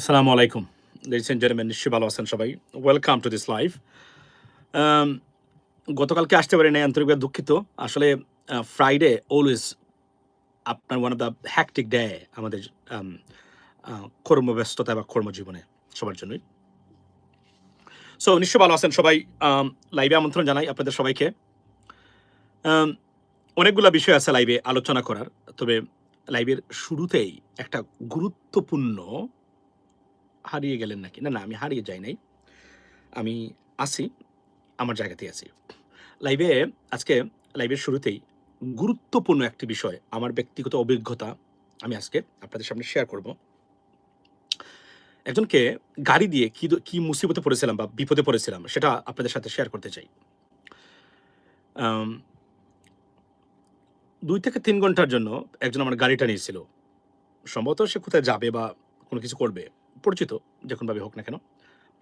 আসসালামু আলাইকুম। Ladies and gentleman নিশ্চয়ই ভালো আছেন সবাই। ওয়েলকাম টু দিস লাইভ গতকালকে আসতে পারি নাই আন্তরিকভাবে দুঃখিত। আসলে ফ্রাইডে অলওয়েজ আপনার one of the hectic day আমাদের um, কর্মব্যস্ততা বা কর্মজীবনে সবার জন্যই। সো নিশ্চয় ভালো আছেন সবাই। লাইভে আমন্ত্রণ জানাই আপনাদের সবাইকে। Um, অনেকগুলো বিষয় আছে লাইভে আলোচনা করার। তবে লাইভের শুরুতেই একটা গুরুত্বপূর্ণ হারিয়ে গেলেন নাকি? না না, আমি হারিয়ে যাই নাই। আমি আছি, আমার জায়গাতেই আছি। লাইভে আজকে লাইভের শুরুতেই গুরুত্বপূর্ণ একটি বিষয়, আমার ব্যক্তিগত অভিজ্ঞতা আমি আজকে আপনাদের সামনে শেয়ার করব। একজনকে গাড়ি দিয়ে কি কি মুসিবতে পড়েছিলাম বা বিপদে পড়েছিলাম, সেটা আপনাদের সাথে শেয়ার করতে চাই। দুই থেকে তিন ঘণ্টার জন্য একজন আমার গাড়িটা নিয়েছিল। সম্ভবত সে কোথায় যাবে বা কোনো কিছু করবে। পরিচিত, যখনভাবে হোক না কেন,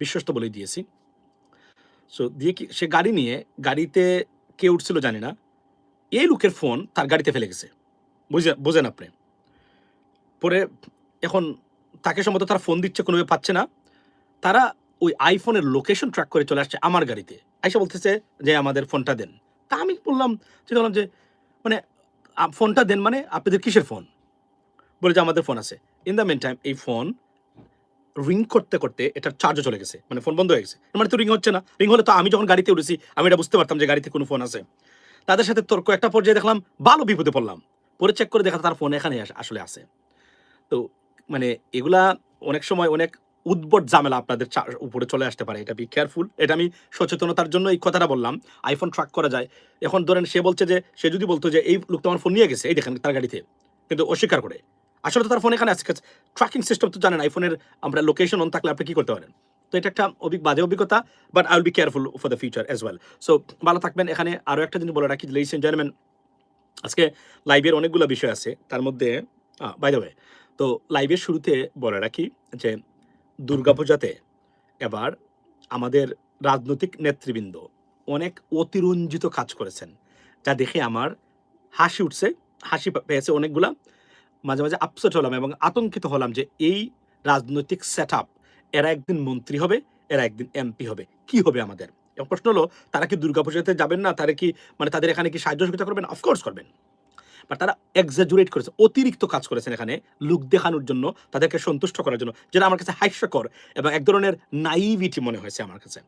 বিশ্বস্ত বলেই দিয়েছি। সো দিয়ে কি, সে গাড়ি নিয়ে, গাড়িতে কে উঠছিল জানি না, এই লোকের ফোন তার গাড়িতে ফেলে গেছে। বুঝে, বোঝেন আপনি। পরে এখন তাকে সম্ভবত তারা ফোন দিচ্ছে, কোনোভাবে পাচ্ছে না। তারা ওই আইফোনের লোকেশন ট্র্যাক করে চলে আসছে আমার গাড়িতে। আইসা বলতেছে যে, আমাদের ফোনটা দেন। তা আমি বললাম, যে বললাম যে মানে ফোনটা দেন মানে আপনাদের কিসের ফোন? বলে যে, আমাদের ফোন আছে। ইন দ্য মেন টাইম এই ফোন রিং করতে করতে এটার চার্জও চলে গেছে। মানে ফোন বন্ধ হয়ে গেছে। মানে তো রিং হচ্ছে না। রিং হলে তো আমি যখন গাড়িতে উঠেছি, আমি এটা বুঝতে পারতাম যে গাড়িতে কোনো ফোন আছে। তাদের সাথে তর্ক, একটা পর্যায়ে দেখলাম ভালো বিপদে পড়লাম। পরে চেক করে দেখা তার ফোন এখানে আসলে আছে। তো মানে এগুলা অনেক সময় অনেক উদ্ভট ঝামেলা আপনাদের উপরে চলে আসতে পারে। এটা বি কেয়ারফুল এটা আমি সচেতনতার জন্য এই কথাটা বললাম। আইফোন ট্র্যাক করা যায়। এখন ধরেন সে বলছে যে, সে যদি বলতো যে, এই লোকটা আমার ফোন নিয়ে গেছে, এই দেখেন তার গাড়িতে। কিন্তু অস্বীকার করে। আসলে তো তার ফোন এখানে আছে ট্র্যাকিং সিস্টেম তো জানেন আইফোনের আমরা লোকেশন অন থাকলে আপনি কি করতে পারেন? তো এটা একটা বাজে অভিজ্ঞতা but I will be careful for the future as well so ভালো থাকবেন। এখানে আরও একটা জিনিস বলে রাখি লেডিস এন্ড জেন্টলম্যান আজকে লাইভের অনেকগুলো বিষয় আছে। তার মধ্যে বাই দ্য ওয়ে তো লাইভের শুরুতে বলে রাখি, যে দুর্গাপূজাতে এবার আমাদের রাজনৈতিক নেতৃবৃন্দ অনেক অতিরঞ্জিত কাজ করেছেন, যা দেখে আমার হাসি উঠছে, হাসি পেয়েছে অনেকগুলা। মাঝে মাঝে আপসেট হলাম এবং আতঙ্কিত হলাম যে এই রাজনৈতিক সেট এরা একদিন মন্ত্রী হবে, এরা একদিন এমপি হবে। কি হবে আমাদের? এবং প্রশ্ন হলো, তারা কি দুর্গাপূজাতে যাবেন না? তারা কি মানে তাদের এখানে কি সাহায্য সহযোগিতা করবেন? অফকোর্স করবেন। বা তারা এক্সাজুরেট করেছে, অতিরিক্ত কাজ করেছেন এখানে লুক দেখানোর জন্য, তাদেরকে সন্তুষ্ট করার জন্য, যেটা আমার কাছে হাস্যকর এবং এক ধরনের নাইভিটি মনে হয়েছে আমার কাছে।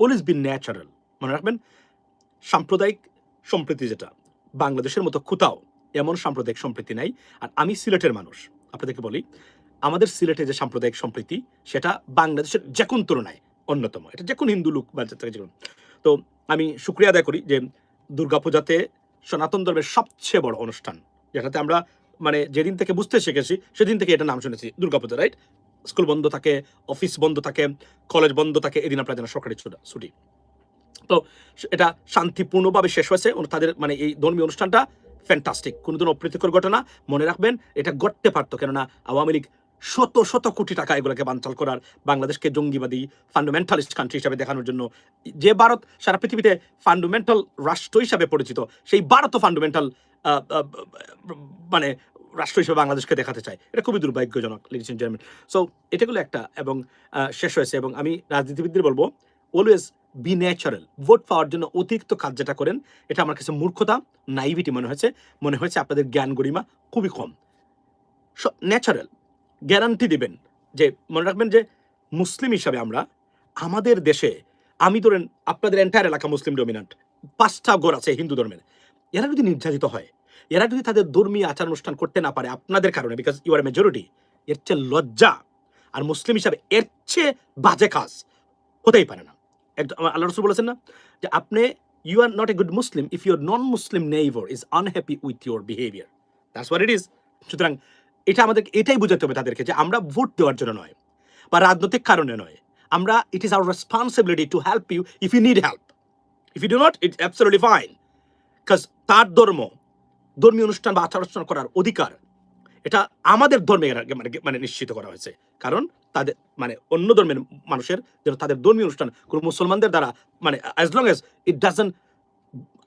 অলওয়েজ বি ন্যাচারাল মনে রাখবেন, সাম্প্রদায়িক সম্প্রীতি যেটা, বাংলাদেশের মতো কোথাও এমন সাম্প্রদায়িক সম্প্রীতি নাই। আর আমি সিলেটের মানুষ, আপনাদেরকে বলি, আমাদের সিলেটে যে সাম্প্রদায়িক সম্প্রীতি, সেটা বাংলাদেশের যে কোন তুলনায় অন্যতম। এটা যে কোন হিন্দু লোক বা যে তো আমি শুক্রিয়া আদায় করি যে দুর্গাপূজাতে সনাতন ধর্মের সবচেয়ে বড় অনুষ্ঠান, যেটাতে আমরা মানে যেদিন থেকে বুঝতে শিখেছি, সেদিন থেকে এটা নাম শুনেছি, দুর্গাপূজা, রাইট? স্কুল বন্ধ থাকে, অফিস বন্ধ থাকে, কলেজ বন্ধ থাকে, এদিন আপনার যেন সরকারি ছুটি তো এটা শান্তিপূর্ণভাবে শেষ হয়েছে তাদের মানে এই ধর্মীয় অনুষ্ঠানটা ফ্যান্টাস্টিক কোনোদিন অপ্রীতিকর ঘটনা। মনে রাখবেন, এটা ঘটতে পারতো, কেননা আওয়ামী লীগ শত শত কোটি টাকা এগুলোকে বানচাল করার বাংলাদেশকে জঙ্গিবাদী ফান্ডামেন্টালিস্ট কান্ট্রি হিসাবে দেখানোর জন্য। যে ভারত সারা পৃথিবীতে ফান্ডামেন্টাল রাষ্ট্র হিসাবে পরিচিত, সেই ভারতও ফান্ডামেন্টাল মানে রাষ্ট্র হিসেবে বাংলাদেশকে দেখাতে চায়। এটা খুবই দুর্ভাগ্যজনক লিডিস জেন্টলম্যান সো এটাগুলো একটা, এবং শেষ হয়েছে, এবং আমি রাজনীতিবিদদের বলব অলওয়েজ বি ন্যাচারাল ভোট পাওয়ার জন্য অতিরিক্ত কাজ যেটা করেন, এটা আমার কাছে মূর্খতা নাইভিটি মনে হয়েছে। মনে হয়েছে আপনাদের জ্ঞান গরিমা খুবই কম। ন্যাচারাল গ্যারান্টি দিবেন যে, মনে রাখবেন যে, মুসলিম হিসাবে আমরা, আমাদের দেশে, আমি ধরেন আপনাদের এন্টায়ার এলাকা মুসলিম ডমিনান্ট পাঁচটা গোর আছে হিন্দু ধর্মের। এরা যদি নির্যাতিত হয়, এরা যদি তাদের ধর্মীয় আচার অনুষ্ঠান করতে না পারে আপনাদের কারণে বিকজ ইউ আর মেজরিটি এর চেয়ে লজ্জা, আর মুসলিম হিসাবে এর চেয়ে বাজে কাজ হতেই পারে না। আল্লাহ রসুল বলেছেন না যে আপনি you are not a good Muslim if your non Muslim neighbour is unhappy with your behaviour that's what it is সুতরাং এটা আমাদের, এটাই বোঝাতে হবে তাদেরকে যে আমরা ভোট দেওয়ার জন্য নয় বা রাজনৈতিক কারণে নয়। আমরা it is our responsibility to help you if you need help if you do not it absolutely fine because তার ধর্ম, ধর্মীয় অনুষ্ঠান বা আচার অনুষ্ঠান করার অধিকার, এটা আমাদের ধর্মে মানে মানে নিশ্চিত করা হয়েছে। কারণ তাদের মানে অন্য ধর্মের মানুষের যেন তাদের ধর্মীয় অনুষ্ঠান কোনো মুসলমানদের দ্বারা মানে as long as it doesn't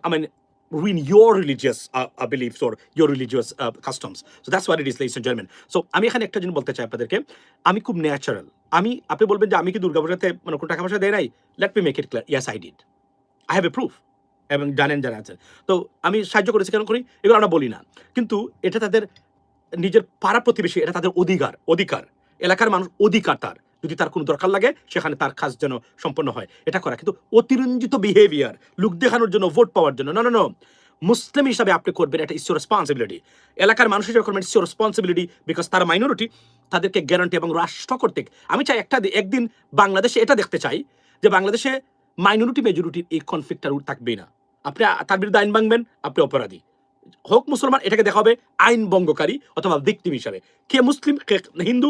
I mean ruin your religious uh, uh, beliefs or your religious uh, customs. So that's what it আমি এখানে একটা জিনিস বলতে চাই আপনাদেরকে। আমি খুব ন্যাচারাল আমি আপনি বলবেন যে আমি কি দুর্গাপূজাতে মানে কোনো টাকা পয়সা দেয় নাই? Let me make it clear yes I did I have a proof এবং জানেন যারা আছেন। তো আমি সাহায্য করেছি কেন করি? এগুলো আমরা বলি না। কিন্তু এটা তাদের নিজের পাড়া প্রতিবেশী এটা তাদের অধিকার অধিকার। এলাকার মানুষ অধিকার তার। যদি তার কোনো দরকার লাগে, সেখানে তার কাজ যেন সম্পন্ন হয়। এটা করা। কিন্তু অতিরঞ্জিত বিহেভিয়ার লুক দেখানোর জন্য ভোট পাওয়ার জন্য, না না মুসলিম হিসাবে আপনি করবেন, এটা ইস রেসপন্সিবিলিটি এলাকার মানুষ হিসেবে করবেন ইস রেসপন্সিবিলিটি বিকজ তারা মাইনরিটি তাদেরকে গ্যারান্টি এবং রাষ্ট্র কর্তৃক। আমি চাই একটা একদিন বাংলাদেশে এটা দেখতে চাই, যে বাংলাদেশে মাইনরিটি মেজরিটির এই কনফ্লিক্টটা থাকবেই না। আপনি তার বিরুদ্ধে আইন ভাঙবেন, আপনি অপরাধী। হোক মুসলমান এটাকে দেখা হবে আইন ভঙ্গকারী অথবা ভিক্টিম হিসাবে। কে মুসলিম, কে Hindu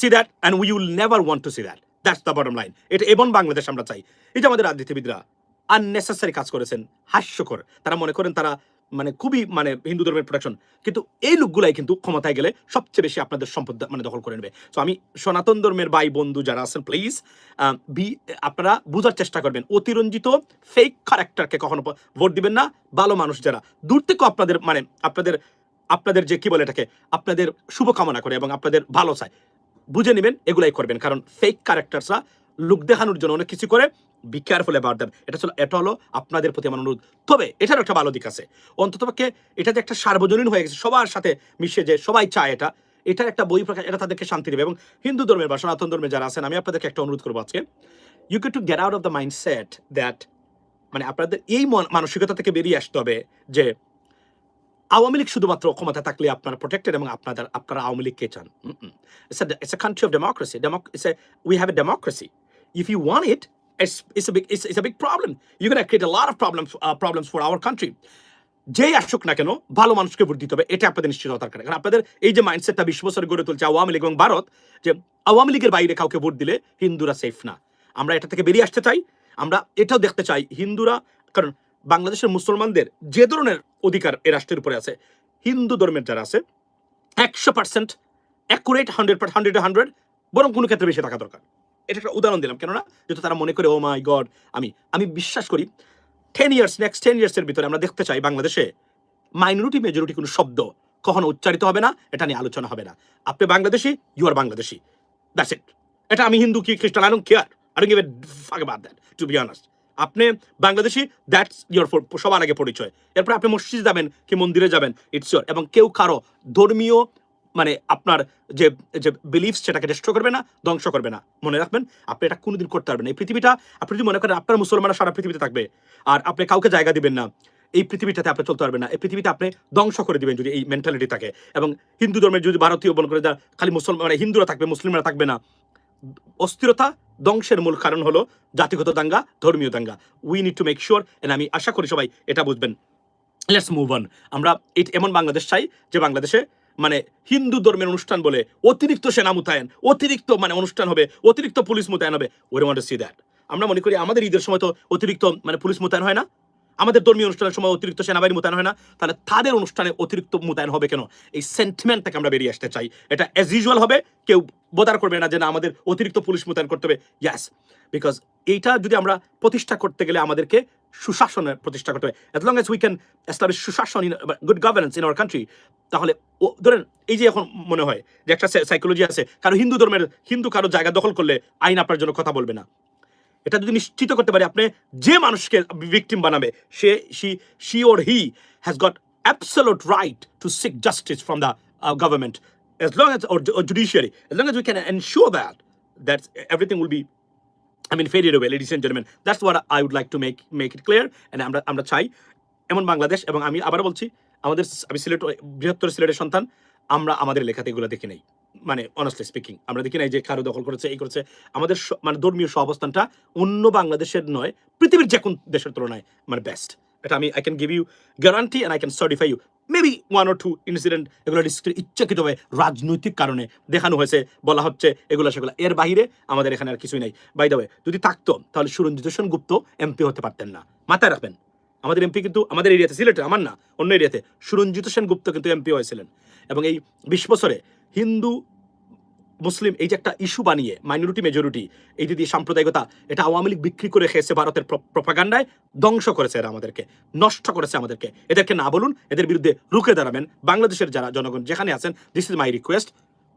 see that and we will never want to see that. That's the bottom line. এটা এবং বাংলাদেশ আমরা চাই। এটা আমাদের রাজনীতিবিদরা আননেসেসারি কাজ করেছেন, হাস্যকর। তারা মনে করেন তারা মানে খুবই মানে হিন্দু ধর্মের প্রোটেকশন কিন্তু এই লোকগুলাই কিন্তু ক্ষমতায় গেলে সবচেয়ে বেশি আপনাদের সম্পদ মানে দখল করে নেবে। তো আমি সনাতন ধর্মের ভাই বন্ধু যারা আছেন প্লিজ বি, আপনারা বোঝার চেষ্টা করবেন। অতিরঞ্জিত ফেক ক্যারেক্টারকে কখনো ভোট দিবেন না। ভালো মানুষ যারা, দূর থেকেও আপনাদের মানে আপনাদের আপনাদের যে কি বলে এটাকে, আপনাদের শুভকামনা করে এবং আপনাদের ভালো চায় বুঝে নেবেন, এগুলাই করবেন। কারণ ফেক ক্যারেক্টারসরা লুক দেখানোর জন্য অনেক কিছু করে বি কেয়ারফুল অ্যাবাউট দ্যাম এটা ছিল এটা হলো আপনাদের প্রতি আমার অনুরোধ। তবে এটার একটা ভালো দিক আছে। অন্ততপক্ষে এটা যে একটা সার্বজনীন হয়ে গেছে, সবার সাথে মিশে যে সবাই চায় এটা, এটার একটা বই প্রকাশ এটা তাদেরকে শান্তি দেবে। এবং হিন্দু ধর্মের বা সনাতন ধর্মের যারা আছেন, আমি আপনাদেরকে একটা অনুরোধ করব আজকে। You get to get out of the mindset that মানে আপনাদের এই মানসিকতা থেকে বেরিয়ে আসতে হবে যে আওয়ামী লীগ শুধুমাত্র ক্ষমতা থাকলে আপনারা প্রোটেক্টেড এবং আপনাদের আপনারা আওয়ামী লীগকে চান। It's a country of democracy it's a we have a democracy if you want it it's, it's a big it's, it's a big problem. You're to create a lot of problems uh, problems for our country. যেই আসুক না কেন ভালো মানুষকে vote দিতে হবে এটা আপনাদের হওয়া দরকার কারণ আপনাদের এই যে মাইন্ডসেটটা বিশ বছরে গড়ে তুলছে আওয়ামী লীগ এবং ভারত যে আওয়ামী লীগের বাইরে কাউকে ভোট দিলে হিন্দুরা সেফ না। আমরা এটা থেকে বেরিয়ে আসতে চাই আমরা এটাও দেখতে চাই হিন্দুরা কারণ বাংলাদেশের মুসলমানদের যে ধরনের অধিকার এ রাষ্ট্রের উপরে আছে হিন্দু ধর্মের যারা আছে একশো percent accurate hundred hundred hundred বরং কোনো ক্ষেত্রে বেশি থাকা দরকার। এটা একটা উদাহরণ দিলাম। কেননা যেহেতু তারা মনে করে ও মাই গড আমি আমি বিশ্বাস করি টেন ইয়ার্স নেক্সট টেন ইয়ার্সের ভিতরে আমরা দেখতে চাই বাংলাদেশে মাইনরিটি মেজরিটি কোনো শব্দ কখনো উচ্চারিত হবে না, এটা নিয়ে আলোচনা হবে না। আপনি Bangladeshi you are Bangladeshi. That's it এটা আমি হিন্দু কি খ্রিস্টান I care I don't give a about that to be honours আপনি বাংলাদেশি দ্যাটস ইয়োর সবার আগে পরিচয়। এরপর আপনি মসজিদ যাবেন, কি মন্দিরে যাবেন ইটস ইয়োর এবং কেউ কারও ধর্মীয় মানে আপনার যে যে বিলিফস সেটাকে ডিস্ট্রয় করবে না, ধ্বংস করবে না। মনে রাখবেন, আপনি এটা কোনোদিন করতে পারবেন এই পৃথিবীটা, আপনি যদি মনে করেন আপনার মুসলমানরা সারা পৃথিবীতে থাকবে, আর আপনি কাউকে জায়গা দিবেন না, এই পৃথিবীটাতে আপনি চলতে পারবেন না। এই পৃথিবীতে আপনি ধ্বংস করে দিবেন যদি এই মেন্টালিটি থাকে এবং হিন্দু ধর্মের যদি ভারতীয় মনে করে খালি মুসলমান মানে হিন্দুরা থাকবে, মুসলিমরা থাকবে না। অস্থিরতা ধ্বংসের মূল কারণ হলো জাতিগত দাঙ্গা, ধর্মীয় দাঙ্গা। We need to make sure and আমি আশা করি সবাই এটা বুঝবেন। লেটস মুভ অন আমরা এমন বাংলাদেশ চাই, যে বাংলাদেশে মানে হিন্দু ধর্মের অনুষ্ঠান বলে অতিরিক্ত সেনা মোতায়েন, অতিরিক্ত মানে অনুষ্ঠান হবে, অতিরিক্ত পুলিশ মোতায়েন হবে। ওই ওয়ান্ট সি দ্যাট আমরা মনে করি আমাদের ঈদের সময় তো অতিরিক্ত মানে পুলিশ মোতায়েন হয় না। আমাদের ধর্মীয় অনুষ্ঠানের সময় অতিরিক্ত সেনাবাহিনী মোতায়েন হয় না। তাহলে তাদের অনুষ্ঠানে অতিরিক্ত মোতায়েন হবে কেন? এই সেন্টিমেন্ট থেকে আমরা বেরিয়ে আসতে চাই। এটা অ্যাজ ইউজুয়াল হবে, কেউ বোদার করবে না যে না, আমাদের অতিরিক্ত পুলিশ মোতায়েন করতে হবে। ইয়াস বিকজ এইটা যদি আমরা প্রতিষ্ঠা করতে গেলে আমাদেরকে সুশাসনের প্রতিষ্ঠা করতে হবে as long as we can establish সুশাসন in good governance in our country তাহলে ও ধরেন এই যে এখন মনে হয় যে একটা সাইকোলজি আছে কারও হিন্দু ধর্মের হিন্দু কারও জায়গা দখল করলে আইন আপনার জন্য কথা বলবে না। এটা যদি নিশ্চিত করতে পারি আপনি যে মানুষকে ভিকটিম বানাবে সে she she or he has got absolute right to seek justice from the government as long as or, or judiciary as long as we can ensure that that will be I mean, faded away, ladies and gentlemen. That's what I would like to make make it clear. And আমরা আমরা চাই এমন বাংলাদেশ এবং আমি আবার বলছি আমাদের আমি সিলেট বৃহত্তর সিলেটের সন্তান আমরা আমাদের লেখাতে এগুলো দেখি নাই মানে অনেস্টলি স্পিকিং আমরা দেখি নাই যে কারও দখল করেছে এই করেছে আমাদের মানে ধর্মীয় সহ অবস্থানটা অন্য বাংলাদেশের নয় পৃথিবীর যে কোন দেশের তুলনায় মানে বেস্ট এটা আমি I can give you guarantee and I can certify you maybe one or two incident এগুলো ইচ্ছাকৃতভাবে রাজনৈতিক কারণে দেখানো হয়েছে, বলা হচ্ছে এগুলো সেগুলো। এর বাইরে আমাদের এখানে আর কিছুই নাই। বাই দ্য যদি থাকতো, তাহলে সুরঞ্জিত সেনগুপ্ত এমপি হতে পারতেন না। মাথায় রাখবেন, আমাদের এমপি কিন্তু আমাদের এরিয়াতে, সিলেটে, আমার না, অন্য এরিয়াতে সুরঞ্জিত সেনগুপ্ত কিন্তু এমপি হয়েছিলেন। এবং এই বিশ বছরে হিন্দু মুসলিম এই যে একটা ইস্যু বানিয়ে মাইনরিটি মেজরিটি এই যে দিয়ে সাম্প্রদায়িকতা, এটা আওয়ামী লীগ বিক্রি করে খেয়েছে ভারতের প্রপাগান্ডায়, ধ্বংস করেছে এরা আমাদেরকে, নষ্ট করেছে আমাদেরকে। এদেরকে না বলুন, এদের বিরুদ্ধে রুখে দাঁড়াবেন বাংলাদেশের যারা জনগণ যেখানে আছেন this is my request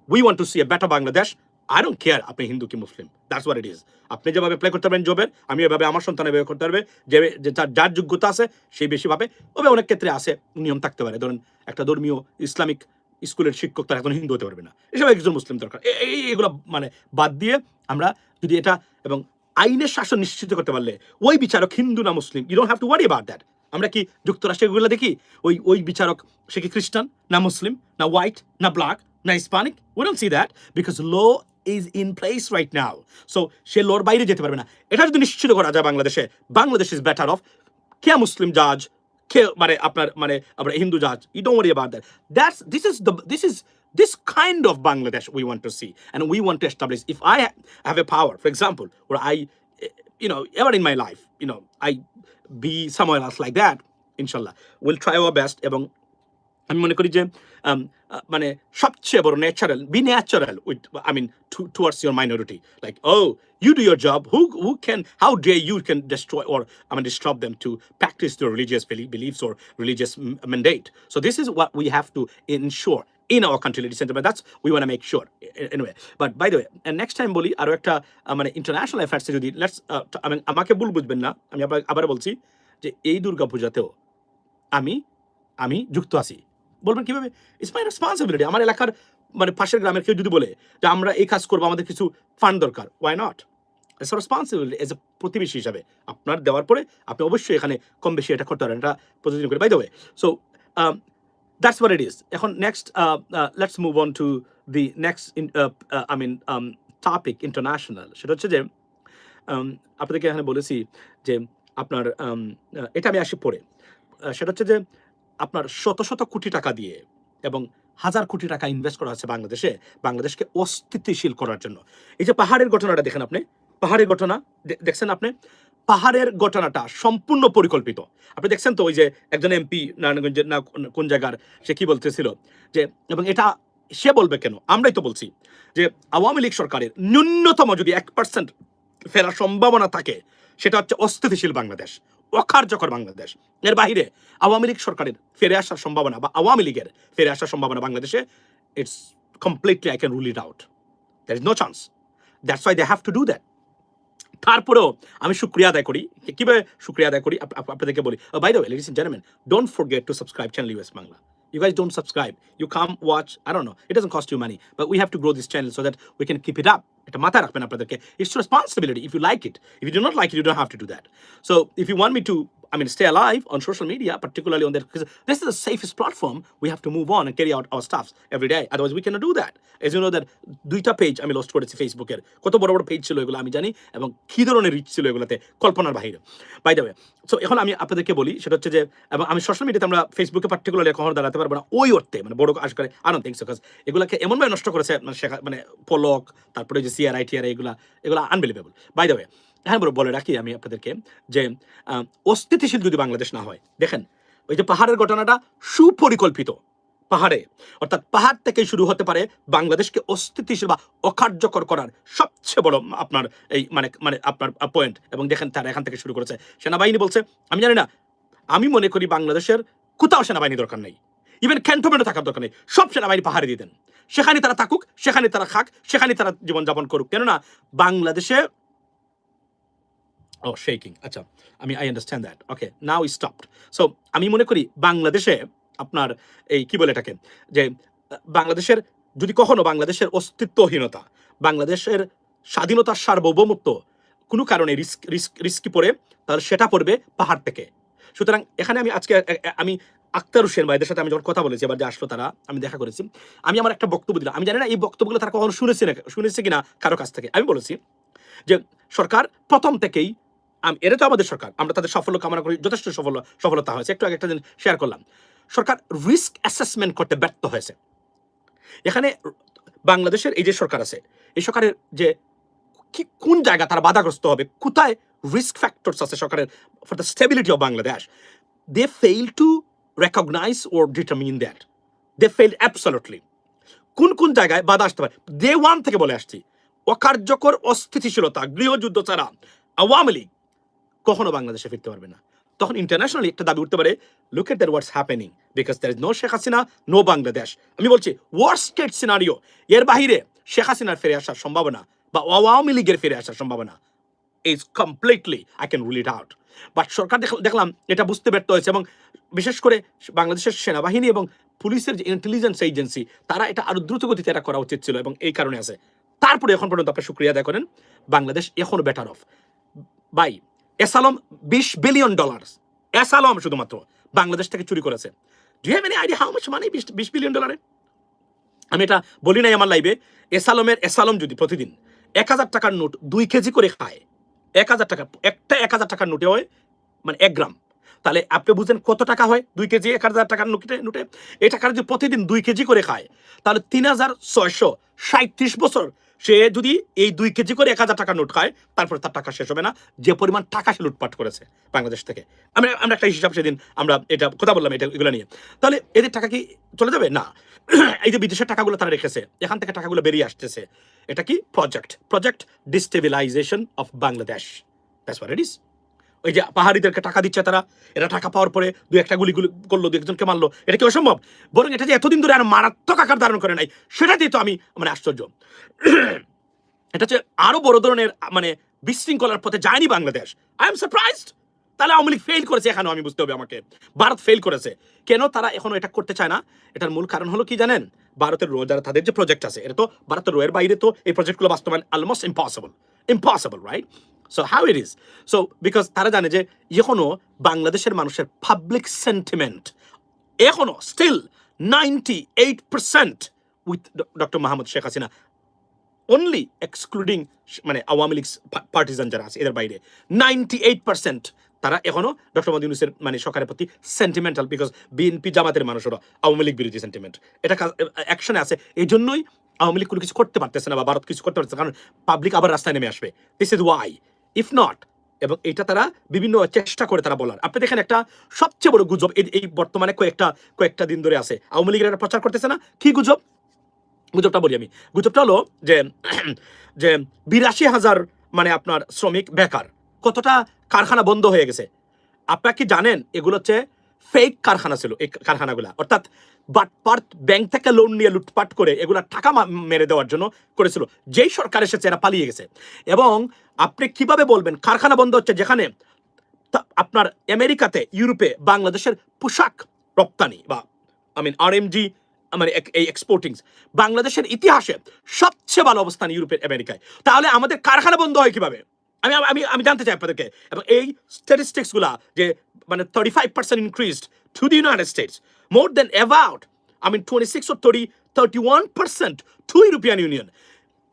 we want to see a better Bangladesh I don't care আপনি হিন্দু কি Muslim that's what it is আপনি যেভাবে প্লে করতে পারবেন জবের আমি এভাবে আমার সন্তান এভাবে করতে পারবে, যে যে তার, যার যোগ্যতা আছে সেই বেশি ভাবে, তবে অনেক ক্ষেত্রে আছে, নিয়ম থাকতে পারে। ধরুন, একটা ধর্মীয়, ইসলামিক স্কুলের শিক্ষক তারা এখন হিন্দু হতে পারবে না। এসব একজন মুসলিম দরকার। এগুলো মানে বাদ দিয়ে আমরা যদি এটা এবং আইনের শাসন নিশ্চিত করতে পারলে, ওই বিচারক হিন্দু না Muslim you don't have to worry about that আমরা কি যুক্তরাষ্ট্রে এগুলো দেখি? ওই ওই বিচারক, সে কি খ্রিস্টান? না মুসলিম, না হোয়াইট না ব্ল্যাক না Hispanic we don't see that because law is in place right now so সে লোর বাইরে যেতে পারবে না। এটা যদি নিশ্চিত করা যায় বাংলাদেশে, বাংলাদেশ ইজ বেটার অফ কে মুসলিম জাজ খেয়ে মানে আপনার মানে আপনার হিন্দু জাহাজ you don't worry about that that's this is the this this kind of Bangladesh we want to see and we want to establish. If I have a power, for example, or I, eh, you know, ever in my life, you know, I be somewhere else like that, inshallah, we'll try our best. Among আমি মনে করি যে um, মানে সবচেয়ে বড় natural be natural with I mean towards your minority like O you do your job who who can how day you can destroy mean disrupt them to practice their religious belie- beliefs or religious m- mandate. So this is what we have to ensure in our country, ladies and gentlemen. That's we want to make sure. Anyway, but by the way, বলি আরও একটা মানে international অ্যাফেয়ার্সে যদি let's আমি আমাকে ভুল বুঝবেন না আমি আবার আবার বলছি যে এই দুর্গাপূজাতেও আমি আমি যুক্ত আছি বলবেন কীভাবে? ইটস মাই রেসপন্সিবিলিটি আমার এলাকার মানে পাশের গ্রামের কেউ যদি বলে যে আমরা এই কাজ করব আমাদের কিছু ফান্ড দরকার why not it's responsibility as a প্রতিবেশী হিসাবে। আপনার দেওয়ার পরে আপনি অবশ্যই এখানে কম বেশি এটা করতে পারেন এটা প্রতিদিন করে। By the way so that's what it is এখন next let's move on to the next I mean topic international সেটা হচ্ছে যে um, আপনাদেরকে এখানে বলেছি যে আপনার um, এটা আমি আসি পরে। সেটা হচ্ছে যে আপনার শত শত কোটি টাকা দিয়ে এবং হাজার কোটি টাকা ইনভেস্ট করা হচ্ছে বাংলাদেশে, বাংলাদেশকে অস্তিত্বশীল করার জন্য। এই যে পাহাড়ের ঘটনাটা দেখেন আপনি, পাহাড়ের ঘটনা দেখছেন আপনি? পাহাড়ের ঘটনাটা সম্পূর্ণ পরিকল্পিত। আপনি দেখছেন তো ওই যে একজন এমপি নারায়ণগঞ্জের না কোন জায়গার, সে কি বলতেছিল? যে, এবং এটা সে বলবে কেন? আমরাই তো বলছি যে, আওয়ামী লীগ সরকারের ন্যূনতম যদি এক পার্সেন্ট ফেরার সম্ভাবনা থাকে, সেটা হচ্ছে অস্থিতিশীল বাংলাদেশ। অকার্যকর বাংলাদেশ। এর বাহিরে আওয়ামী লীগ সরকারের ফিরে আসার সম্ভাবনা বা আওয়ামী লীগের ফেরে আসার সম্ভাবনা বাংলাদেশে it's completely I can rule it out there is no chance that's why they have to do that তারপরেও আমি শুক্রিয়া আদায় করি। কীভাবে শুক্রিয়া আদায় করি? আপ- আপ- আপনাদেরকে বলি। By the way ladies and gentleman don't forget to subscribe channel US Bangla You guys don't subscribe. You come watch. I don't know. It doesn't cost you money, but we have to grow this channel so that we can keep it up. এটা মাথায় রাখবেন আপনাদেরকে It's responsibility. If you like it, if you do not like it, you don't have to do that. So if you want me to, I mean, stay alive on social media, particularly on that, because this is the safest platform. We have to move on and carry out our stuffs every day. Otherwise, we cannot do that. As you know that দুইটা page আমি lost করেছি ফেসবুকের কত বড় বড় page ছিল এগুলো আমি জানি এবং কি ধরনের রিচ ছিল এগুলোতে কল্পনার বাইরে বাই দ্য ওয়ে সো এখন আমি আপনাদেরকে বলি সেটা হচ্ছে যে এবং আমি সোশ্যাল মিডিয়াতে আমরা ফেসবুকে পার্টিকুলারলি কখনো দাঁড়াতে পারব না ওই অর্থে মানে বড় আশ করে আই ডোন্ট থিংক এগুলোকে এমনভাবে নষ্ট করেছে মানে শেখা মানে পলক তারপরে যে সিআরআই টিআরআই এগুলা এগুলো আনবিলিভেবল বাই দ্য ওয়ে হ্যাঁ বলে বলে রাখি আমি আপনাদেরকে যে অস্থিতিশীল যদি বাংলাদেশ না হয়, দেখেন, ওই যে পাহাড়ের ঘটনাটা সুপরিকল্পিত পাহাড়ে, অর্থাৎ পাহাড় থেকেই শুরু হতে পারে বাংলাদেশকে অস্থিতিশীল বা অকার্যকর করার সবচেয়ে বড় আপনার এই মানে মানে আপনার পয়েন্ট এবং দেখেন, তারা এখান থেকে শুরু করেছে। সেনাবাহিনী বলছে, আমি জানি না, আমি মনে করি বাংলাদেশের কোথাও সেনাবাহিনী দরকার নেই। ইভেন ক্যান্টনমেন্টে থাকার দরকার নেই, সব সেনাবাহিনী পাহাড়ে দিয়ে দেন। সেখানে তারা থাকুক সেখানে তারা খাক সেখানে তারা জীবনযাপন করুক। কেননা, বাংলাদেশে ও শেকিং আচ্ছা আমি I understand that okay now stopped so আমি মনে করি বাংলাদেশে আপনার এই কি বলে এটাকে? যে বাংলাদেশের, যদি কখনো বাংলাদেশের অস্তিত্বহীনতা, বাংলাদেশের স্বাধীনতার সার্বভৌমত্ব কোনো কারণে রিস্ক রিস্ক, রিস্কি পড়ে, তাহলে সেটা পড়বে পাহাড় থেকে। সুতরাং এখানে আমি আজকে আমি আক্তার হোসেন ভাইদের সাথে আমি যখন কথা বলেছি, এবার যে আসলো তারা, আমি দেখা করেছি। আমি আমার একটা বক্তব্য দিলাম। আমি জানি না এই বক্তব্যগুলো তারা কখনো শুনেছি না, শুনেছে কিনা কারও কাছ থেকে। আমি বলেছি যে, সরকার প্রথম থেকেই এটা তো আমাদের সরকার। আমরা তাদের সাফল্য কামনা করি, যথেষ্ট সফল সফলতা হয়েছে। একটু আগে একটা জিনিস শেয়ার করলাম। সরকার রিস্ক অ্যাসেসমেন্ট করতে ব্যর্থ হয়েছে। এখানে বাংলাদেশের এই যে সরকার আছে, এই সরকারের যে কি, কোন জায়গা তারা বাধাগ্রস্ত হবে, কোথায় রিস্ক ফ্যাক্টরস আছে সরকারের for the stability of Bangladesh they fail to recognise or determine that they fail absolutely কোন কোন জায়গায় বাধা আসতে পারে? দে ওয়ান থেকে বলে আসছি, অকার্যকর অস্থিতিশীলতা, গৃহযুদ্ধ ছাড়া আওয়ামী লীগ কখনো বাংলাদেশে ফিরতে পারবে না। তখন ইন্টারন্যাশনালি একটা দাবি উঠতে পারে look at that what's happening because there is no Sheikh Hasina no Bangladesh আমি বলছি ওয়ার্স স্টেট সিনারিও এর বাহিরে শেখ হাসিনার ফিরে আসার সম্ভাবনা বা আওয়ামী লীগের ফিরে আসার সম্ভাবনা is completely I can rule it out but সরকার দেখ- দেখলাম, এটা বুঝতে ব্যর্থ হয়েছে এবং বিশেষ করে বাংলাদেশের সেনাবাহিনী এবং পুলিশের যে ইন্টেলিজেন্স এজেন্সি তারা এটা আরও দ্রুত গতিতে এটা করা উচিত ছিল এবং এই কারণে আছে। তারপরে এখন পর্যন্ত আপনি শুক্রিয়া আদায় করেন। বাংলাদেশ এখনও বেটার অফ বাই এসালম বিশ বিলিয়ন ডলার। এসালম শুধুমাত্র বাংলাদেশ থেকে চুরি করেছে। Do have any idea how much money বিশ বিলিয়ন ডলারে আমি এটা বলি নাই আমার লাইভে এসালমের এসালম যদি প্রতিদিন এক হাজার টাকার নোট দুই কেজি করে খায়, এক হাজার টাকা একটা এক হাজার টাকার নোটে হয় মানে এক গ্রাম। তাহলে আপনি বুঝেন কত টাকা হয় দুই কেজি, এক হাজার টাকার নোটে নোটে? এই টাকার যদি প্রতিদিন দুই কেজি করে খায়, তাহলে তিন হাজার ছয়শো সাঁত্রিশ বছর সে যদি এই দুই কেজি করে এক হাজার টাকা নোট খায়, তারপরে তার টাকা শেষ হবে না। যে পরিমাণ টাকা সে লুটপাট করেছে বাংলাদেশ থেকে। আমরা আমরা একটা হিসাব সেদিন আমরা এটা কথা বললাম এটা, এগুলো নিয়ে। তাহলে এদের টাকা কি চলে যাবে? না। এই যে বিদেশের টাকাগুলো তারা রেখেছে, এখান থেকে টাকাগুলো বেরিয়ে আসতেছে। এটা কি? Project project destabilisation of Bangladesh that's it ওই যে পাহাড়িদেরকে টাকা দিচ্ছে তারা, এরা টাকা পাওয়ার পরে দু একটা গুলি গুলি করল দু একজনকে মারলো। এটা কি অসম্ভব? বরং এটা যে এতদিন ধরে আর মারাত্মক আকার ধারণ করে নাই সেটাতেই তো আমি মানে আশ্চর্য। এটা হচ্ছে আরও বড় ধরনের মানে বিশৃঙ্খলার পথে যায়নি বাংলাদেশ। আই এম সারপ্রাইজড তাহলে আওয়ামী লীগ ফেল করেছে এখানেও আমি বুঝতে হবে আমাকে। ভারত ফেল করেছে। কেন তারা এখনও এটা করতে চায় না? এটার মূল কারণ হলো কি জানেন? ভারতের রো, যারা তাদের যে প্রজেক্ট আছে, এটা তো ভারতের রোয়ের বাইরে তো এই প্রজেক্টগুলো বাস্তবায়ন almost impossible impossible right so how it is so because তারা জানে যে এখনও বাংলাদেশের মানুষের পাবলিক সেন্টিমেন্ট এখনও still ninety eight percent with doctor Mahmud Sheikh Hasina only excluding মানে আওয়ামী লীগ পার্টিজান যারা আছে, এদের বাইরে নাইনটি এইট পার্সেন্ট তারা এখনও ডক্টর মোদী ইউনুসের মানে সরকারের প্রতি সেন্টিমেন্টাল বিকজ বিএনপি জামাতের মানুষেরা আওয়ামী লীগ বিরোধী সেন্টিমেন্ট এটা অ্যাকশনে আছে এই জন্যই আওয়ামী লীগ কোনো কিছু করতে পারতেছে না বা ভারত কিছু করতে পারতেছে কারণ পাবলিক আবার রাস্তায় নেমে আসবে। This is why if not এবং এটা তারা বিভিন্ন চেষ্টা করে তারা বলার। আপনি দেখেন একটা সবচেয়ে বড় গুজব এই- বর্তমানে কয়েকটা কয়েকটা দিন ধরে আছে। আওয়ামী লীগের একটা প্রচার করতেছে না? কি গুজব? গুজবটা বলি আমি। গুজবটা হলো যে যে বিরাশি হাজার মানে আপনার শ্রমিক বেকার। কতটা কারখানা বন্ধ হয়ে গেছে? আপনারা কি জানেন? এগুলো হচ্ছে ফেক কারখানা ছিল, এই কারখানাগুলা। অর্থাৎ বাটপার্ট ব্যাংক থেকে লোন নিয়ে লুটপাট করে এগুলা টাকা মেরে দেওয়ার জন্য করেছিল। যেই সরকার এসেছে, এরা পালিয়ে গেছে। এবং আপনি কীভাবে বলবেন, কারখানা বন্ধ হচ্ছে যেখানে আপনার আমেরিকাতে, ইউরোপে, বাংলাদেশের পোশাক রপ্তানি বা আই মিন আর এমজি মানে এই এক্সপোর্টিং বাংলাদেশের ইতিহাসে সবচেয়ে ভালো অবস্থান ইউরোপের, আমেরিকায়। তাহলে আমাদের কারখানা বন্ধ হয় কীভাবে? আমি আমি আমি জানতে চাই আপনাদেরকে। এবং এই স্ট্যাটিস্টিক্সগুলা যে মানে thirty five percent increased to the United States more than about I mean twenty six O thirty thirty one percent to European Union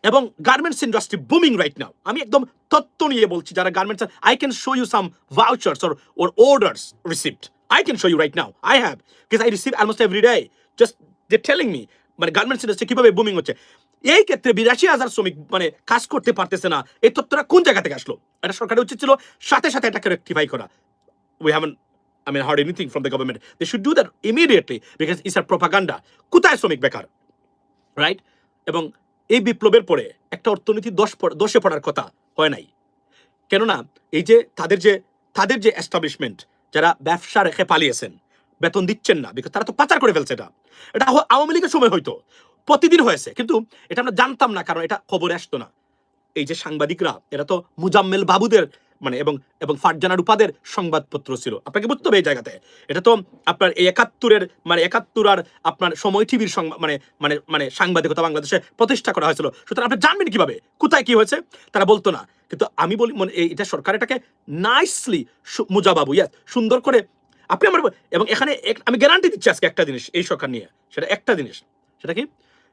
এবং garments industry booming right now আমি একদম তত্ত্ব নিয়ে বলছি, যারা garments I can show you some vouchers or or orders receipt I can show you right now I have because I receive almost every day just they telling me মানে garments industry কীভাবে booming হচ্ছে? এই ক্ষেত্রে বিরাশি হাজার শ্রমিক মানে কাজ করতে পারতেছে না। এই তথ্যটা কোন জায়গা থেকে আসলো? এটা সরকারের উচিত ছিল সাথে সাথে এটাকে রেক্টিফাই করা। We haven't I mean, heard anything from the government. They should do that immediately because it's a propaganda. কোথায় শ্রমিক বেকার? রাইট এবং এই বিপ্লবের পরে একটা অর্থনীতি দশ দশে পড়ার কথা হয় নাই। কেননা এই যে তাদের যে তাদের যে এস্টাবলিশমেন্ট যারা ব্যবসা রেখে পালিয়েছেন বেতন দিচ্ছেন না বিকজ তারা তো পাচার করে ফেলছে এটা। এটা আওয়ামী লীগের সময় হয়তো প্রতিদিন হয়েছে। কিন্তু এটা আমরা জানতাম না, কারণ এটা খবরে আসতো না। এই যে সাংবাদিকরা, এরা তো মুজাম্মেল বাবুদের মানে এবং এবং ফারজানা রূপাদের সংবাদপত্র ছিল। আপনাকে বুঝতে হবে এই জায়গাতে। এটা তো আপনার এই একাত্তরের মানে একাত্তর আর আপনার সময় টিভির মানে মানে মানে সাংবাদিকতা বাংলাদেশে প্রতিষ্ঠা করা হয়েছিল। সুতরাং আপনি জানবেন কীভাবে? কোথায় কি হয়েছে? তারা বলতো না। কিন্তু আমি বলি মানে এটা সরকার এটাকে নাইসলি মুজাবাবু ইয়াস সুন্দর করে, আপনি আমার এবং এখানে আমি গ্যারান্টি দিচ্ছি আজকে একটা জিনিস, এই সরকার নিয়ে। সেটা একটা জিনিস। সেটা কি?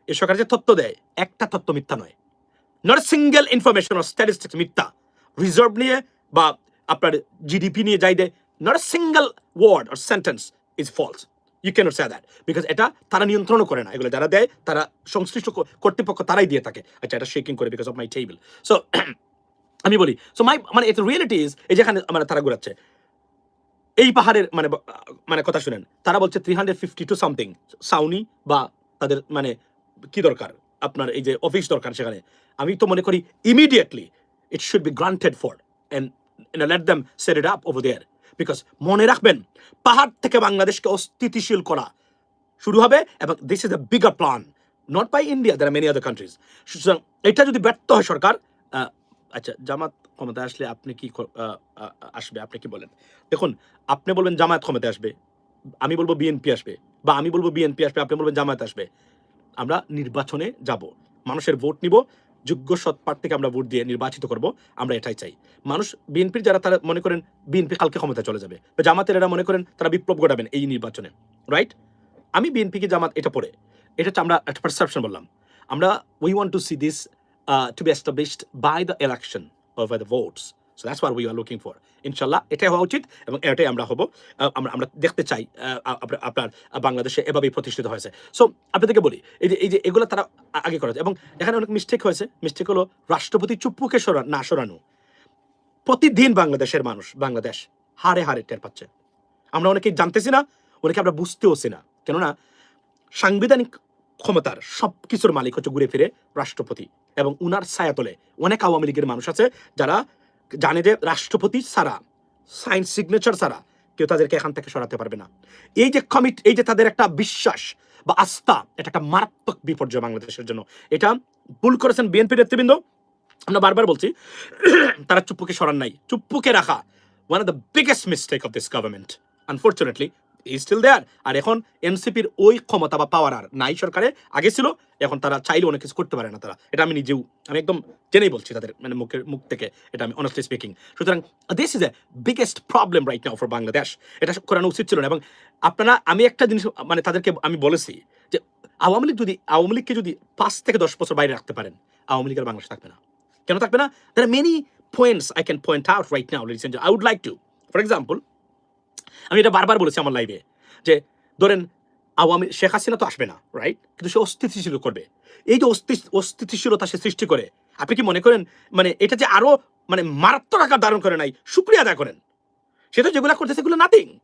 এই সরকার যে তথ্য দেয়, একটা তথ্য মিথ্যা নয়। Not single information or statistics মিথ্যা। রিজার্ভ নিয়ে বা আপনার জিডিপি নিয়ে যাই দেয় not single word or sentence is false you can't say that because এটা তারা নিয়ন্ত্রণও করে না। এগুলো যারা দেয়, তারা সংশ্লিষ্ট কর্তৃপক্ষ তারাই দিয়ে থাকে। আচ্ছা এটা শেকিং করে because of my table so আমি বলি সো মাই মানে এটা রিয়েলিটি ইজ এই যেখানে মানে তারা ঘুরাচ্ছে, এই পাহাড়ের মানে মানে কথা শুনেন, তারা বলছে three hundred fifty two something সাউনি বা তাদের মানে কি দরকার? আপনার এই যে অফিস দরকার সেখানে। আমি তো মনে করি immediately it should be granted for and let them set it up over there because মনে রাখবেন, পাহাড় থেকে বাংলাদেশকে অস্থিতিশীল করা শুরু হবে এবং this is the bigger plan not by India there many other countries সুতরাং এটা যদি ব্যর্থ হয় সরকার আচ্ছা জামাত ক্ষমতায় আসলে আপনি কি আসবে? আপনি কি বলেন? দেখুন, আপনি বলবেন জামায়াত ক্ষমতায় আসবে, আমি বলব বিএনপি আসবে, বা আমি বলব বিএনপি আসবে, আপনি বলবেন জামায়াত আসবে। আমরা নির্বাচনে যাব। মানুষের ভোট নিব, যোগ্য সৎ প্রার্থীকে আমরা ভোট দিয়ে নির্বাচিত করব, আমরা এটাই চাই। মানুষ, বিএনপির যারা, তারা মনে করেন বিএনপি কালকে ক্ষমতা চলে যাবে। বা জামাতের এরা মনে করেন তারা বিপ্লব ঘটাবেন এই নির্বাচনে রাইট আমি বিএনপিকে জামাত, এটা পড়ে এটা আমরা একটা পারসেপশন বললাম। আমরা we want to see this to be established by the election or by the votes so that's what we are looking for ইনশাল্লাহ এটাই হওয়া উচিত এবং এটাই আমরা হব। আমরা আমরা দেখতে চাই আপনার বাংলাদেশে এভাবেই প্রতিষ্ঠিত হয়েছে। সো আপনাদেরকে বলি, এই যে এই যে, এগুলো তারা আগে করেছে এবং এখানে অনেক মিস্টেক হয়েছে। মিস্টেক হলো রাষ্ট্রপতি চুপ্পুকে সরা, না সরানো। প্রতিদিন বাংলাদেশের মানুষ, বাংলাদেশ হারে হারে টের পাচ্ছে। আমরা অনেকেই জানতেছি না, অনেকে আমরা বুঝতেওছি না। কেননা সাংবিধানিক ক্ষমতার সব কিছুর মালিক হচ্ছে ঘুরে ফিরে রাষ্ট্রপতি এবং উনার ছায়াতলে অনেক আওয়ামী লীগের মানুষ আছে যারা জানে যে রাষ্ট্রপতি ছাড়া সাইন সিগনেচার ছাড়া কেউ তাদেরকে এখান থেকে সরাতে পারবে না। এই যে কমিট এই যে তাদের একটা বিশ্বাস বা আস্থা, এটা একটা মারাত্মক বিপর্যয় বাংলাদেশের জন্য। এটা ভুল করেছেন বিএনপি নেতৃবৃন্দ। আমরা বারবার বলছি, তারা চুপ্পুকে সরান নাই। চুপ্পুকে রাখা one of the biggest mistake of this government unfortunately still there are এখন এনসিপির ওই ক্ষমতা বা পাওয়ার আর নাই সরকারে। আগে ছিল, এখন তারা চাইলে অনেক কিছু করতে পারে না তারা। এটা আমি নিজেও, আমি একদম জেনেই বলছি তাদের মানে মুখের, মুখ থেকে। এটা আমি অনেস্টলি স্পিকিং সুতরাং this is a biggest problem right now for Bangladesh এটা করানো উচিত ছিল না। এবং আপনারা, আমি একটা জিনিস মানে তাদেরকে আমি বলেছি যে, আওয়ামী লীগ যদি, আওয়ামী লীগকে যদি পাঁচ থেকে দশ বছর বাইরে রাখতে পারেন, আওয়ামী লীগের বাংলাদেশ থাকবে না। কেন থাকবে না? Many points I can point out right now, ladies and gentlemen. I would like to, for example আমি এটা বারবার বলেছি আমার লাইভে যে ধরেন, আওয়ামী শেখ হাসিনা তো আসবে না রাইট কিন্তু সে অস্থিতিশীল করবে। এই যে অস্থি- অস্থিতিশীলতা সে সৃষ্টি করে, আপনি কি মনে করেন মানে এটা যে আরও মানে মারাত্মক আকার ধারণ করে নাই, শুক্রিয়া আদায় করেন। সে তো যেগুলো করতেছে সেগুলো নাথিং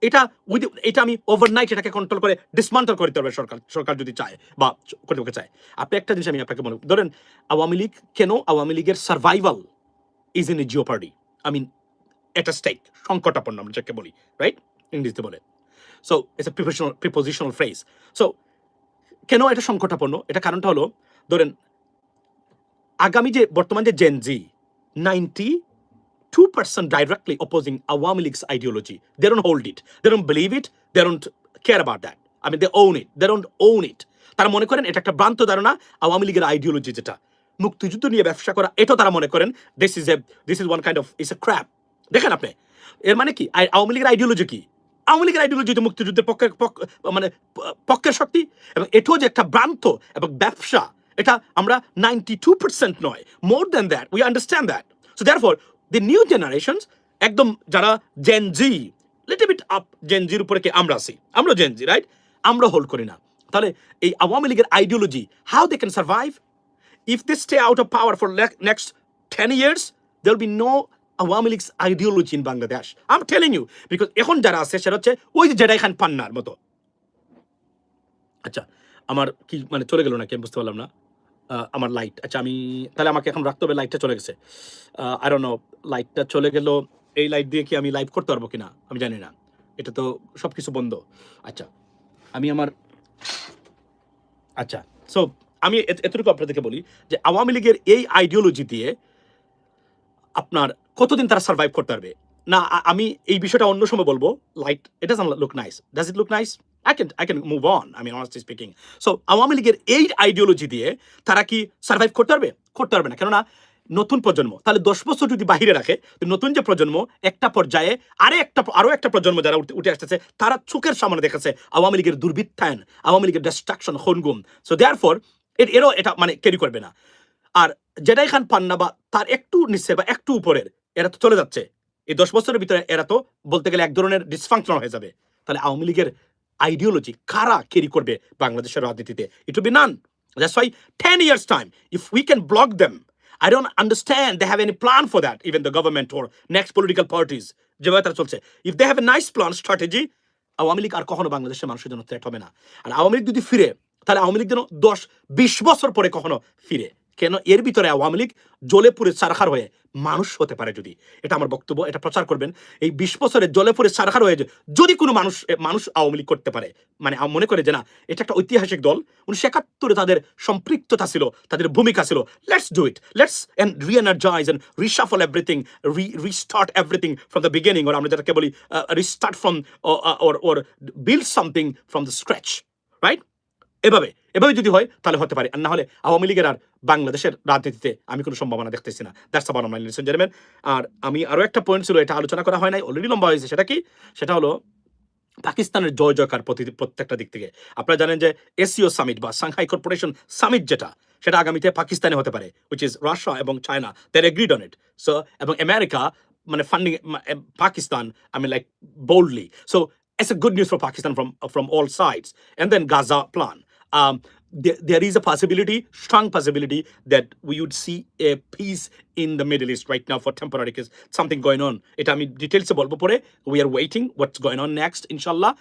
এটা উইথ এটা আমি ওভারনাইট এটাকে কন্ট্রোল করে ডিসমান্টল করতে পারবে সরকার সরকার যদি চায় বা কর্তৃপক্ষ চায়। আপনি একটা জিনিস আমি আপনাকে মনে ধরেন, আওয়ামী লীগ কেন, আওয়ামী লীগের survival is in a geo party I mean এটা স্টেক সংকটাপন্ন আমরা যাকে বলি রাইট ইংরেজিতে বলে। So it's a prepositional prepositional phrase so কেন এটা সংকটাপন্ন? এটা কারণটা হলো, ধরেন, আগামী যে, বর্তমান যে Gen Z ninety two percent directly opposing Awami League's ideology they don't hold it they don't believe it they don't care about that I mean they own it they don't own it তারা মনে করেন, এটা একটা ভ্রান্ত ধারণা আওয়ামী লীগের ideology যেটা। মুক্তিযুদ্ধ নিয়ে ব্যবসা করা, এটাও তারা মনে করেন this is a this is one kind of is a crap দেখেন আপনি এর মানে কি? আওয়ামী লীগের আইডিওলজি কি? আওয়ামী লীগের আইডিওলজি তো মুক্তিযুদ্ধের পক্ষ মানে পক্ষের শক্তি এবং এটাও যে একটা ভ্রান্ত এবং ব্যবসা এটা আমরা নাইনটি টু পার্সেন্ট নয় more than that we understand that so therefore the new generations একদম যারা Gen Z little bit up Gen জির উপরে কি আমরা আছি? আমরা জেন জি রাইট আমরা হোল্ড করি না। তাহলে এই আওয়ামী লীগের ideology how they can survive they stay out of power for le- next 10 years, there'll be no Awami League's ideology in Bangladesh I am telling you because এখন যারা আছে, সেটা হচ্ছে ওই যে জেডাই খান পান্নার মতো। আচ্ছা আমার কি মানে চলে গেল নাকি? আমি বুঝতে পারলাম না। আমার লাইট আচ্ছা আমি, তাহলে আমাকে এখন রাখতে হবে লাইটটা চলে গেছে। আর নো লাইটটা চলে গেল। এই লাইট দিয়ে কি আমি লাইভ করতে পারব কিনা? আমি জানি না। এটা তো সব কিছু বন্ধ। আচ্ছা আমি আমার আচ্ছা সো আমি এত- এতটুকু আপনাদেরকে বলি যে আওয়ামী লীগের এই আইডিওলজি দিয়ে আপনার কতদিন তারা সার্ভাইভ করতে পারবে? না আমি এই বিষয়টা অন্য সময় বলব। Light it does look nice does it look nice I can I can move on আমি অনেস্টলি স্পিকিং সো আওয়ামী লীগের এই আইডিওলজি দিয়ে তারা কি সার্ভাইভ করতে পারবে? করতে পারবে না। কেননা, নতুন প্রজন্ম, তাহলে দশ বছর যদি বাহিরে রাখে নতুন যে প্রজন্ম, একটা পর্যায়ে আরে একটা আরও একটা প্রজন্ম যারা উঠে- আসতেছে, তারা চোখের সামনে দেখেছে আওয়ামী লীগের দুর্বৃত্তায়ন, আওয়ামী লীগের ডিস্ট্রাকশন হনগুম। সো দেয়ার ফর এর, এরও এটা মানে ক্যারি করবে না। আর জেডাই খান পান্না বা তার একটু নিচে বা একটু উপরের এরা তো চলে যাচ্ছে। এই দশ বছরের ভিতরে এরা তো বলতে গেলে এক ধরনের ডিসফাংশন হয়ে যাবে। তাহলে আওয়ামী লীগের আইডিওলজি কারা ক্যারি করবে বাংলাদেশের রাজনীতিতে? It be none that's why ten years time if we can block them I don't understand they have any plan for that, even the government or next political parties. যেভাবে তারা চলছে। If they have a nice plan strategy Awami League আর কখনো বাংলাদেশের মানুষের জন্য threat হবে না। আর আওয়ামী লীগ যদি ফিরে তাহলে আওয়ামী লীগ যেন দশ বিশ বছর পরে কখনো ফিরে। কেন? এর ভিতরে আওয়ামী লীগ জ্বলে পুড়ে সারখার হয়ে মানুষ হতে পারে যদি। এটা আমার বক্তব্য, এটা প্রচার করবেন। এই বিশ বছরে জলে পড়ে সারখার হয়ে যদি কোনো মানুষ মানুষ আওয়ামী লীগ করতে পারে মানে মনে করে যে না, এটা একটা ঐতিহাসিক দল, উনিশশো একাত্তরে তাদের সম্পৃক্ততা ছিল, তাদের ভূমিকা ছিল let's do it let's and reenergize and reshuffle everything re restart everything from the beginning or আমরা যেটাকে বলি restart from or or build something from the scratch right এভাবে এভাবে যদি হয়, তাহলে হতে পারে। আর না হলে আওয়ামী লীগের আর বাংলাদেশের রাজনীতিতে আমি কোনো সম্ভাবনা দেখতেছি না। দ্যাটস আবার মাই লিসেন জেন্টলম্যান আর আমি আরও একটা পয়েন্ট ছিল, এটা আলোচনা করা হয় নাই অলরেডি লম্বা হয়েছে, সেটা কি? সেটা হলো পাকিস্তানের জয় জয়কার প্রতি- প্রত্যেকটা দিক থেকে। আপনারা জানেন যে এসিও সামিট বা সাংহাই কর্পোরেশন সামিট যেটা, সেটা আগামীতে পাকিস্তানে হতে পারে উইচ ইজ রাশিয়া এবং চায়না দের এগ্রিড অন ইট সো এবং আমেরিকা মানে funding Pakistan I mean like boldly so it's a good news for Pakistan from from all sides. And then Gaza plan. um, there, there is a possibility, strong possibility, that we would see a peace in the Middle East right now for temporary because something going on. It I mean details about we are waiting what's going on next, inshallah.